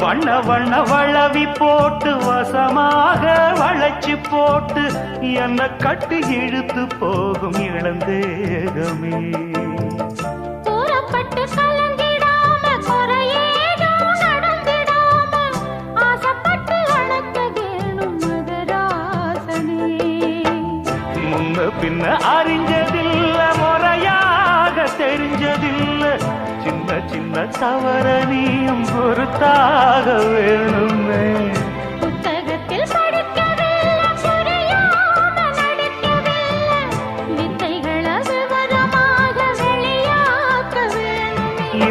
வண்ண வண்ண வளவி போட்டு வசமாக வளைச்சு போட்டு என்ன கட்டி இழுத்து போகும் இளந்தேகமே. தூரப்பட்டு கலந்திடாம குறையேதும் நடந்திடாம ஆசைப்பட்டு அணைக்க வேணும் மகராசனே. முன்ன பின்ன அறிஞ்சதில்ல முறையாக தெரிஞ்சதில்ல. சின்ன சின்ன தவற நீயும் பொறுத்தாக